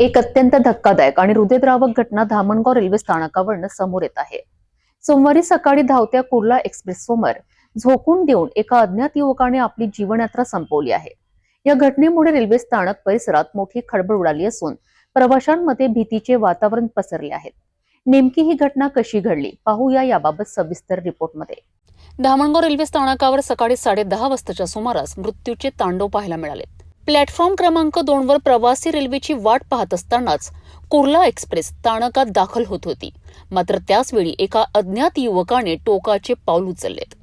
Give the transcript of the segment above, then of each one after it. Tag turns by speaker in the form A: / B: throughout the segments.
A: एक अत्यंत धक्कादायक आणि हृदयद्रावक घटना धामणगाव रेल्वे स्थानकावरनं समोर येत आहे. सोमवारी सकाळी धावत्या कुर्ला एक्सप्रेस समोर झोकून देऊन एका अज्ञात युवकाने आपली जीवनयात्रा संपवली आहे. या घटनेमुळे रेल्वे स्थानक परिसरात मोठी खळबळ उडाली असून प्रवाशांमध्ये भीतीचे वातावरण पसरले आहे. नेमकी ही घटना कशी घडली? पाहूया याबाबत सविस्तर रिपोर्टमध्ये.
B: धामणगाव रेल्वे स्थानकावर सकाळी साडेदहा वाजताच्या सुमारास मृत्यूचे तांडव पाहायला मिळाले. प्लॅटफॉर्म क्रमांक दोनवर प्रवासी रेल्वेची वाट पाहत असतानाच कुर्ला एक्सप्रेस स्थानकात दाखल होत होती. मात्र त्याचवेळी एका अज्ञात युवकाने टोकाचे पाऊल उचललेत.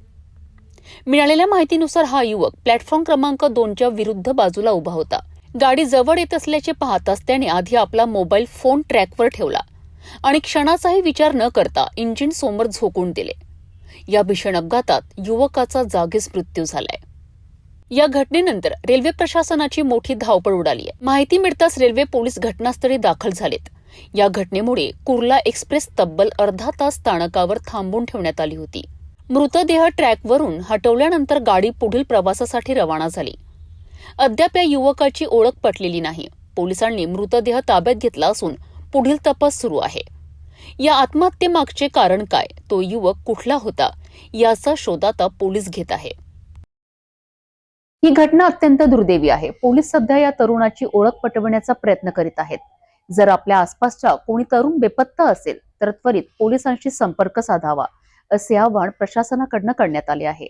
B: मिळालेल्या माहितीनुसार हा युवक प्लॅटफॉर्म क्रमांक दोनच्या विरुद्ध बाजूला उभा होता. गाडी जवळ येत असल्याचे पाहताच त्याने आधी आपला मोबाईल फोन ट्रॅकवर ठेवला आणि क्षणाचाही विचार न करता इंजिन समोर झोकून दिले. या भीषण अपघातात युवकाचा जागीच मृत्यू झालाय. या घटनेनंतर रेल्वे प्रशासनाची मोठी धावपळ उडाली आहे. माहिती मिळताच रेल्वे पोलीस घटनास्थळी दाखल झालेत. या घटनेमुळे कुर्ला एक्सप्रेस तब्बल अर्धा तास स्थानकावर थांबून ठेवण्यात आली होती. मृतदेह ट्रॅकवरून हटवल्यानंतर गाडी पुढील प्रवासासाठी रवाना झाली. अद्याप या युवकाची ओळख पटलेली नाही. पोलिसांनी मृतदेह ताब्यात घेतला असून पुढील तपास सुरू आहे. या आत्महत्येमागचे कारण काय? तो युवक कुठला होता? याचा शोध आता पोलीस घेत आहे.
A: ही घटना अत्यंत दुर्दैवी आहे. पोलीस सध्या या तरुणाची ओळख पटवण्याचा प्रयत्न करीत आहेत. जर आपल्या आसपासच्या कोणी तरुण बेपत्ता असेल तर त्वरित पोलिसांशी संपर्क साधावा असे आवाहन प्रशासनाकडनं करण्यात आले आहे.